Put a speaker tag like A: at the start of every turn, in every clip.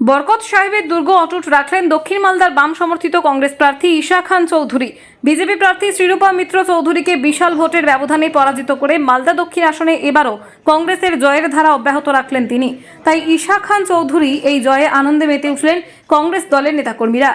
A: বরকত সাহেবের দুর্গ অটুট রাখলেন দক্ষিণ মালদার বাম সমর্থিত কংগ্রেস প্রার্থী ঈশা খান চৌধুরী। বিজেপি প্রার্থী শ্রীরূপা মিত্র চৌধুরীকে বিশাল ভোটের ব্যবধানে পরাজিত করে মালদা দক্ষিণ আসনে এবারও কংগ্রেসের জয়ের ধারা অব্যাহত রাখলেন তিনি। তাই ঈশা খান চৌধুরী এই জয়ে আনন্দে মেতে উঠলেন কংগ্রেস দলের নেতাকর্মীরা।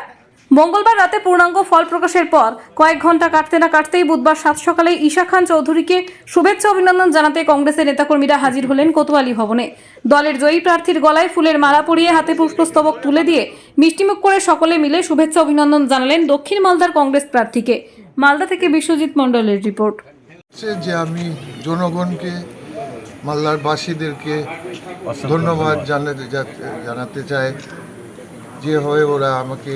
A: মঙ্গলবার রাতে পূর্ণাঙ্গ ফল প্রকাশের পর কয়েক ঘণ্টা কাটতে না কাটতেই বুধবার সাত সকালে ঈশা খান চৌধুরীকে শুভেচ্ছা অভিনন্দন জানাতে কংগ্রেসের নেতাকর্মীরা হাজির হলেন কোতোয়ালি ভবনে। দলের জয়ী প্রার্থীর গলায় ফুলের মালা পরিয়ে হাতে পুষ্পস্তবক তুলে দিয়ে মিষ্টিমুখ করে সকলে মিলে শুভেচ্ছা অভিনন্দন জানালেন দক্ষিণ মালদার কংগ্রেস প্রার্থীকে। মালদা থেকে বিশ্বজিৎ মণ্ডলের রিপোর্ট।
B: যে আমি জনগণকে মাল্লার বাসীদেরকে ধন্যবাদ জানাতে জানাতে চাই হয়ে ওরা আমাকে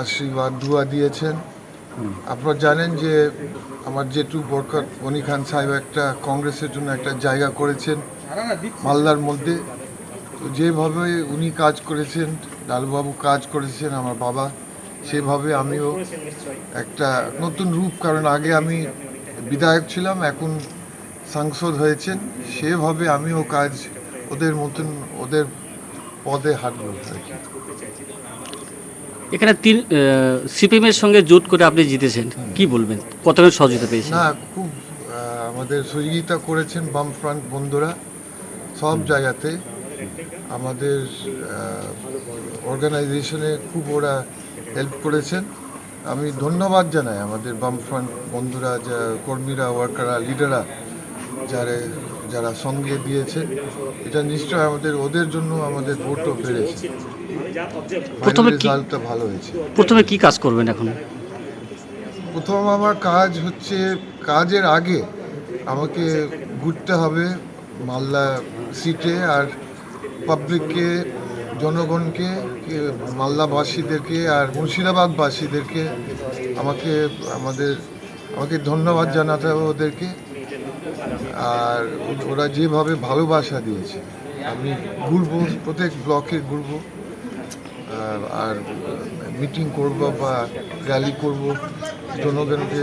B: আশীর্বাদ দুয়া দিয়েছেন। আপনারা জানেন যে আমার জেঠু বরকত গনি খান সাহেব একটা কংগ্রেসের জন্য একটা জায়গা করেছেন মালদার মধ্যে। তো যেভাবে উনি কাজ করেছেন লালবাবু কাজ করেছেন আমার বাবা সেভাবে আমিও একটা নতুন রূপ। কারণ আগে আমি বিধায়ক ছিলাম এখন সাংসদ হয়েছেন। সেভাবে আমিও কাজ ওদের মতন ওদের পদে হাঁটবো আর কি
C: এখানে তিন সিপিএমের সঙ্গে জোট করে আপনি জিতেছেন। কি বলবেন? কতজন সহযোগিতা পেয়েছেন?
B: না, খুব আমাদের সহযোগিতা করেছেন বাম ফ্রন্ট বন্ধুরা সব জায়গাতে। আমাদের অর্গানাইজেশনে খুব ওরা হেল্প করেছেন। আমি ধন্যবাদ জানাই আমাদের বাম ফ্রন্ট বন্ধুরা, যা কর্মীরা, ওয়ার্কাররা, লিডাররা, যারা যারা সঙ্গে দিয়েছে এটা নিশ্চয় আমাদের ওদের জন্য আমাদের ভোটও বেড়েছে
C: প্রথমে
B: রেজাল্টটা ভালো হয়েছে।
C: প্রথমে কি কাজ করবেন এখন?
B: প্রথম আমার কাজ হচ্ছে কাজের আগে আমাকে ঘুরতে হবে মালদা সিটে আর পাবলিককে জনগণকে মালদাবাসীদেরকে আর মুর্শিদাবাদবাসীদেরকে আমাকে আমাদের আমাকে ধন্যবাদ জানাতে হবে ওদেরকে। আর ওরা যেভাবে ভালোবাসা দিয়েছে আমি ঘুরবো প্রত্যেক ব্লকে ঘুরবো আর মিটিং করব বা র্যালি করব জনগণকে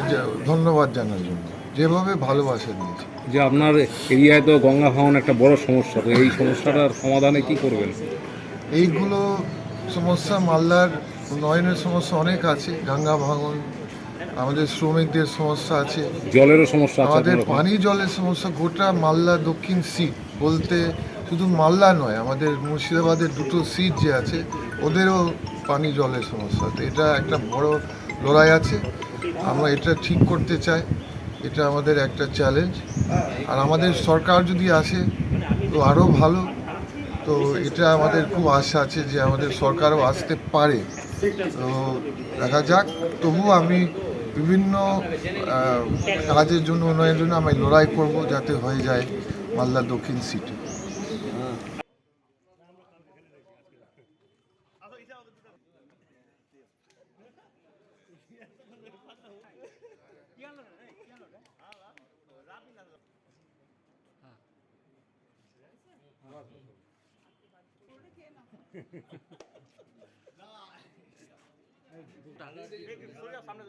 B: ধন্যবাদ জানার জন্য যেভাবে ভালোবাসা দিয়েছে।
D: যে আপনার এরিয়ায় তো গঙ্গা ভাঙন একটা বড় সমস্যা তো এই সমস্যাটার সমাধানে কি করবেন?
B: এইগুলো সমস্যা মালদার উন্নয়নের সমস্যা অনেক আছে গঙ্গা ভাঙন আমাদের শ্রমিকদের সমস্যা আছে।
D: জলেরও সমস্যা আছে
B: আমাদের পানি জলের সমস্যা গোটা মালদা দক্ষিণ সিট বলতে শুধু মালদা নয় আমাদের মুর্শিদাবাদের দুটো সিট যে আছে ওদেরও পানি জলের সমস্যা তো এটা একটা বড় লড়াই আছে। আমরা এটা ঠিক করতে চাই। এটা আমাদের একটা চ্যালেঞ্জ আর আমাদের সরকার যদি আসে তো আরও ভালো। তো এটা আমাদের খুব আশা আছে যে আমাদের সরকারও আসতে পারে। তো দেখা যাক। তবুও আমি বিভিন্ন কাজের জন্য উন্নয়নের জন্য আমি লড়াই করব যাতে হয়ে যায় মালদা দক্ষিণ সিটি। সামনে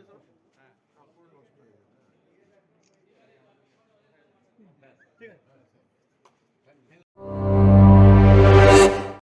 B: 这个